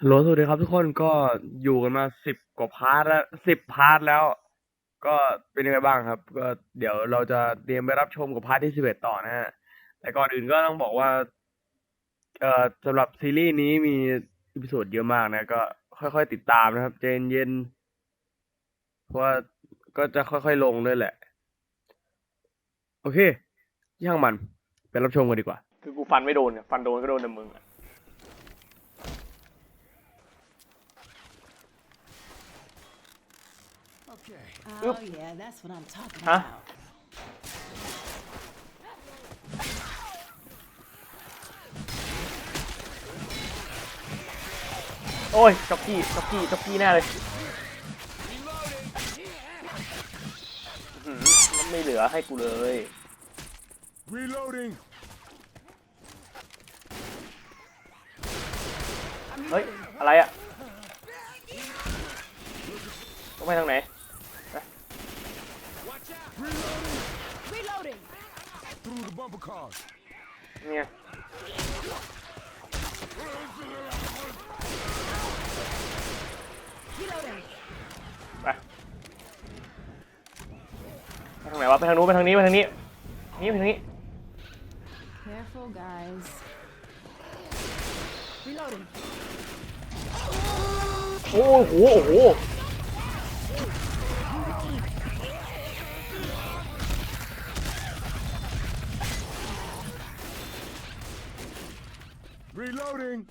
ฮัลโหลสวัสดีครับทุกคน ก็อยู่กันมาสิบกว่าพาร์ทแล้วสิบพาร์ทแล้ว ก็เป็นยังไงบ้างครับ ก็เดี๋ยวเราจะเตรียมไปรับชมกับพาร์ทที่สิบเอ็ดต่อนะฮะแต่ก่อนอื่นก็ต้องบอกว่า เอ่อสำหรับซีรีส์นี้มีอีพิโซดเยอะมากนะ ก็ค่อยๆติดตามนะครับใจนเย็นเพราะว่าก็จะค่อยๆลงด้วยแหละ โอเคย่างมันไปรับชมกันดีกว่า คือกูฟันไม่โดนอะฟันโดนก็โดนแต่มึงอะ Oh yeah, that's what I'm talking Huh? about. โอ้ยจ็อกกี้จ็อกกี้จ็อกกี้แน่เลยอื้อหือมันไม่เหลือให้กูเลย Reloading. เฮ้ย อะไรอะต้องไปทางไหน Reloading. Through the bumper cars. เนี่ย Reloading. ไปไปทางไหนวะไปทางนู้นไปทางนี้ไปทางนี้นี่ไปทางนี้ Careful, guys. Reloading. โอ้โหโอ้โห Reloading.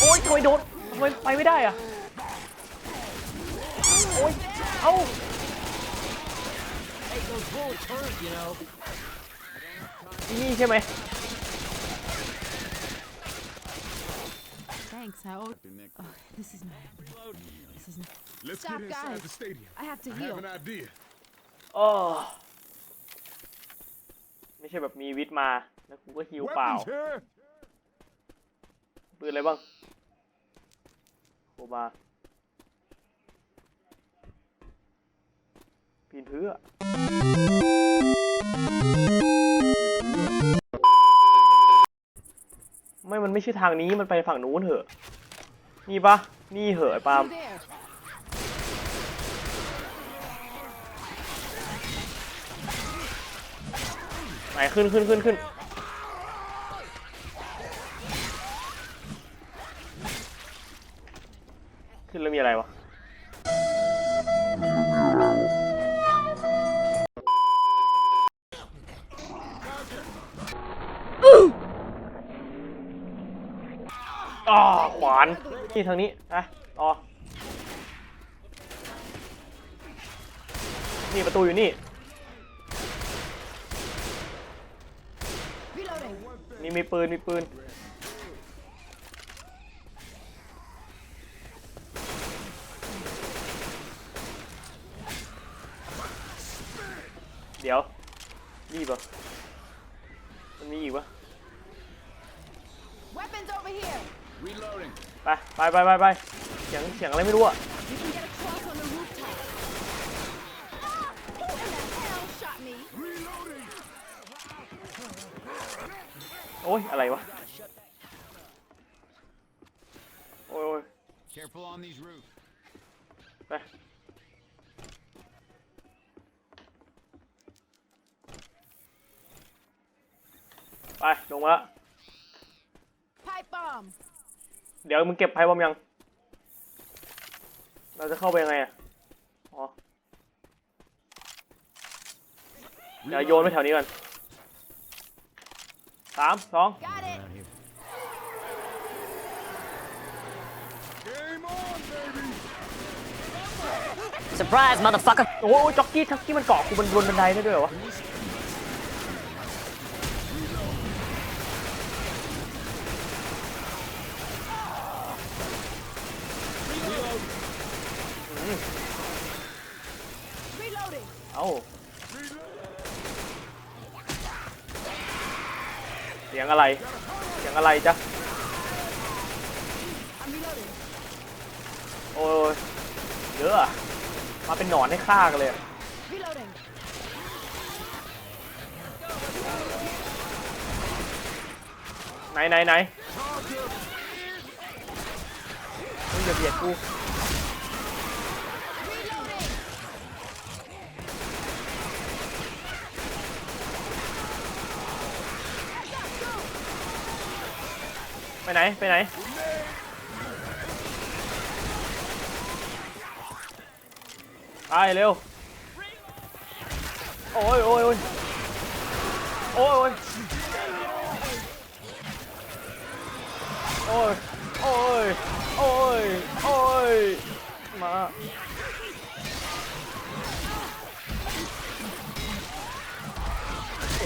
โอ้ยทำไมโดนทำไมไปไม่ได้อะโอ้ยเอ้านี่ใช่ไหม Thanks. I owe. Oh, this is not. This is not. Let's Stop, get inside guys. the stadium. I have to I heal. have an idea. โอ้ไม่ใช่แบบมีวิทย์มา แล้วกูก็ฮิวเปล่า Weapons here. ปืนอะไรบ้างโคบาปีนเพื่อ ไม่ใช่ทางนี้มันไปฝั่งนู้นเถอะ นี่ปะนี่เหอะไอ้ปาล์มไหนขึ้นขึ้นขึ้นขึ้นขึ้นแล้วมีอะไรวะ อ่าขวานนี่ทางนี้นะต่อนี่ประตูอยู่นี่ Reloading. นี่มีปืน มีปืน เดี๋ยวรีบเหรอะมันมีอีกปะ Weapons over here. Reloading. ไปไปไปไปไปเสียงเสียงอะไรไม่รู้อะ You can get across on the rooftop. Ah! Who in the hell shot me? Reloading. โอ้ยอะไรวะ โอ้ยโอ้ย Careful on these roofs. ไปไปลงมาละ Pipe bomb. เดี๋ยวมึงเก็บไพ่บอมยัง เราจะเข้าไปยังไงอะ อ๋อ เดี๋ยวโยนไปแถวนี้ก่อนสามสอง Got it. Game on, baby. Surprise, motherfucker! โอ้โหจ็อกกี้จ็อกกี้มันเกาะกูมันบนบันไดได้ด้วยเหรอวะ เสียงอะไร เสียงอะไรจ๊ะ โอ้ยเยอะมาเป็นหนอนให้ฆ่ากันเลยไหนไหนไหนมึอย่าเบียดกู ไปไหน ไปไหนไปเร็ว โอ้ยโอ้ยโอ้ยโอ้ยโอ้ยโอ้ยโอ้ยโอ้ยมา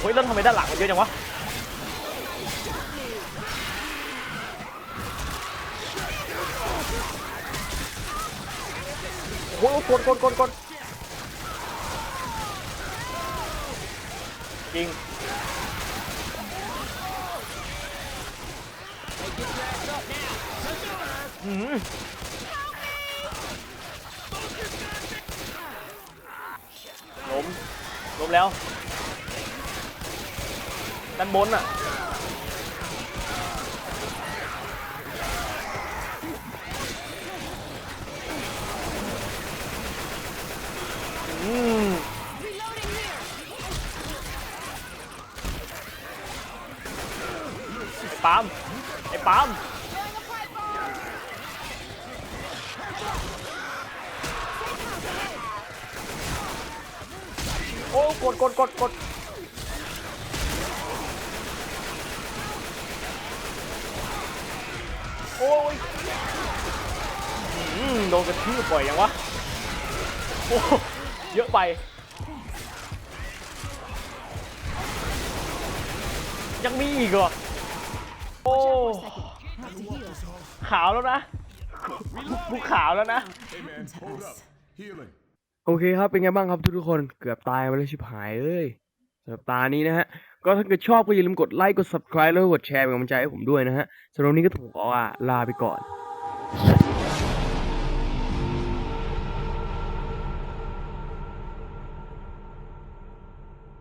โอ้ยแล้วทำไมด้านหลังมันเยอะจังวะ โอ้โหกดกดกดกดจริงหืมล้มล้มแล้วด้านบนอะ อืม Reloading here. ไอ้ ปาล์มไอ้ปาล์มโอ้กดกดกดกดโอ้ยอืมโดนกระทืบบ่อยยังวะโอ้เยอะไป ยังมีอีกเหรอ โอ้ Have to heal. ขาวแล้วนะกูขาวแล้วนะ Hey man, hold up. Healing. โอเคครับ เป็นไงบ้างครับทุกๆคนเกือบตายมาเลยชิบหายเอ้ยสำหรับตานี้นะฮะ ก็ถ้าเกิดชอบก็อย่าลืมกดไลค์กด subscribe แล้วก็กดแชร์เป็นกำลังใจให้ผมด้วยนะฮะสำหรับวันนี้ก็ถูกขอลาไปก่อน Reloading.